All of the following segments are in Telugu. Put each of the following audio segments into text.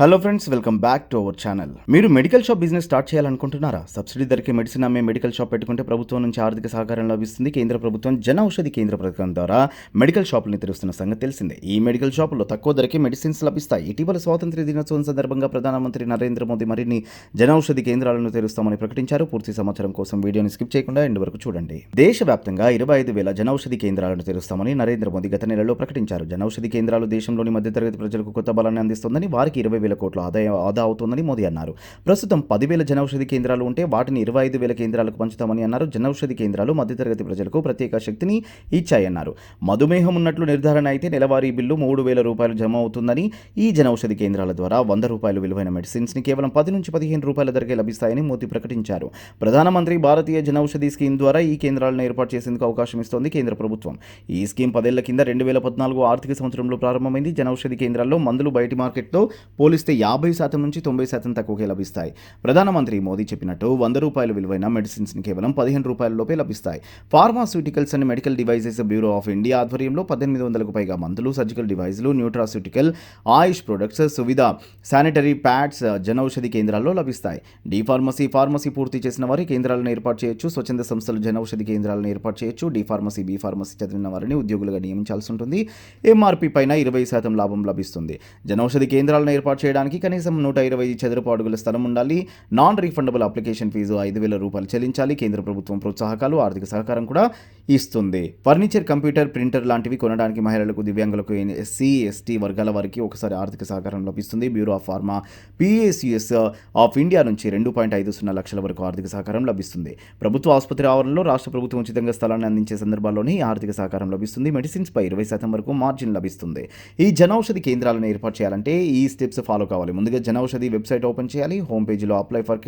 Hello friends welcome back to our channel మీరు మెడికల్ షాప్ బిజినెస్ స్టార్ట్ చేయాలనుకుంటున్నారా? సబ్సిడీ ధరకి మెడిసిన్ అమ్మే మెడికల్ షాప్ పెట్టుకుంటే ప్రభుత్వం నుంచి ఆర్థిక సహకారం లభిస్తుంది. కేంద్ర ప్రభుత్వం జన ఔషధి కేంద్ర పథకం ద్వారా మెడికల్ షాపులను తెరుస్తున్న సంగతి తెలిసిందే. ఈ మెడికల్ షాపుల్లో తక్కువ ధరకే మెడిసిన్స్ లభిస్తాయి. ఇటీవల స్వాతంత్ర్య దినోత్సవం సందర్భంగా ప్రధానమంత్రి నరేంద్ర మోదీ మరిన్ని జన ఔషధి కేంద్రాలను తెరుస్తామని ప్రకటించారు. పూర్తి సమాచారం కోసం వీడియోని స్కిప్ చేయకుండా ఎండ్ వరకు చూడండి. దేశవ్యాప్తంగా ఇరవై ఐదు వేల జనౌషధి కేంద్రాలను తెరుస్తామని నరేంద్ర మోదీ గత నెలలో ప్రకటించారు. జనౌషధి కేంద్రాలు దేశంలోని మధ్యతరగతి ప్రజలకు కొత్త బలాన్ని అందిస్తుందని వారికి ఇరవై వేల కోట్ల ఆదాయం ఆదా అవుతుందని మోదీ అన్నారు. ప్రస్తుతం పదివేల జనౌషధి కేంద్రాలు ఉంటే వాటిని ఇరవై ఐదు వేల కేంద్రాలకు పంచుతామని అన్నారు. జనౌషధి కేంద్రాలు మధ్యతరగతి ప్రజలకు ప్రత్యేక శక్తిని ఇచ్చాయన్నారు. మధుమేహం ఉన్నట్లు నిర్ధారణ అయితే నెలవారీ బిల్లు మూడు వేల రూపాయలు జమ అవుతుందని ఈ జనౌషధి కేంద్రాల ద్వారా వంద రూపాయలు విలువైన మెడిసిన్స్ని కేవలం పది నుంచి పదిహేను రూపాయల ధరకే లభిస్తాయని మోదీ ప్రకటించారు. ప్రధానమంత్రి భారతీయ జనౌషధి స్కీమ్ ద్వారా ఈ కేంద్రాలను ఏర్పాటు చేసేందుకు అవకాశం ఇస్తోంది కేంద్ర ప్రభుత్వం. ఈ స్కీమ్ పదేళ్ళ కింద రెండు వేల పద్నాలుగు ఆర్థిక సంవత్సరంలో ప్రారంభమైంది. జనౌషధి కేంద్రాల్లో మందులు బయటి మార్కెట్తో పోలిస్తే యాభై శాతం నుంచి తొంభై శాతం తక్కువకే లభిస్తాయి. ప్రధానమంత్రి మోదీ చెప్పినట్టు వంద రూపాయల విలువైన మెడిసిన్స్ని కేవలం పదిహేను రూపాయల లోపే లభిస్తాయి. Pharmaceuticals and medical devices bureau of India ఆధ్వర్యంలో పద్దెనిమిది వందలకు పైగా మందులు surgical డివైజ్లు nutraceutical Ayush products Suvidha sanitary pads Janaushadhi కేంద్రాల్లో లభిస్తాయి. డి ఫార్మసీ ఫార్మసీ పూర్తి చేసిన వారి కేంద్రాలను ఏర్పాటు చేయొచ్చు. స్వచ్ఛంద సంస్థలు జనౌషధి కేంద్రాలను ఏర్పాటు చేయొచ్చు. డి ఫార్మసీ బి ఫార్మసీ చదివిన వారిని ఉద్యోగులుగా నియమించాల్సి ఉంటుంది. ఎంఆర్పి పైన ఇరవై శాతం లాభం లభిస్తుంది. జనౌషధి కేంద్రాలను ఏర్పాటు చేయడానికి కనీసం నూట ఇరవై చదరపు అడుగుల స్థలం ఉండాలి. నాన్ రీఫండబుల్ అప్లికేషన్ ఫీజు ఐదు వేల రూపాయలు చెల్లించాలి. కేంద్ర ప్రభుత్వం ప్రోత్సాహకాలు ఆర్థిక సహకారం కూడా ఇస్తుంది. ఫర్నిచర్ కంప్యూటర్ ప్రింటర్ లాంటివి కొనడానికి మహిళలకు దివ్యాంగులకు ఎస్సీ ఎస్టీ వర్గాల వారికి ఒకసారి ఆర్థిక సహకారం లభిస్తుంది. Bureau of pharma PSUs of India నుంచి రెండు పాయింట్ ఐదు సున్నా లక్షల వరకు ఆర్థిక సహకారం లభిస్తుంది. ప్రభుత్వ ఆసుపత్రి ఆవరణలో రాష్ట్ర ప్రభుత్వం ఉచితంగా స్థలాన్ని అందించే సందర్భాల్లోనే ఆర్థిక సహకారం లభిస్తుంది. మెడిసిన్స్ పై ఇరవై శాతం వరకు మార్జిన్ లభిస్తుంది. ఈ జనౌషధి కేంద్రాలను ఏర్పాటు చేయాలంటే ఈ స్టెప్స్ ఫాలో కావాలి. ముందుగా జనౌషధి వెబ్సైట్ ఓపెన్ చేయాలి. హోమ్ పేజీలో అప్లై ఫర్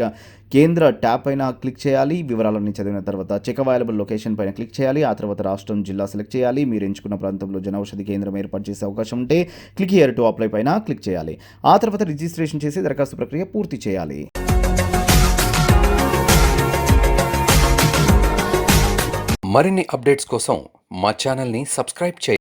కేంద్ర ట్యాబ్ పైన క్లిక్ చేయాలి. వివరాలన్నీ చదివిన తర్వాత చెక్ అవైలబుల్ లొకేషన్ పైన క్లిక్ చేయాలి. ఆ తర్వాత రాష్ట్రం జిల్లా సెలెక్ట్ చేయాలి. మీరు ఎంచుకున్న ప్రాంతంలో జనౌషధి కేంద్రం ఏర్పాటు చేసే అవకాశం ఉంటే క్లిక్ హియర్ టు అప్లై పైన క్లిక్ చేయాలి. ఆ తర్వాత రిజిస్ట్రేషన్ చేసి దరఖాస్తు ప్రక్రియ పూర్తి చేయాలి. మరిన్ని అప్డేట్స్ కోసం మా ఛానల్ని సబ్స్క్రైబ్ చేయండి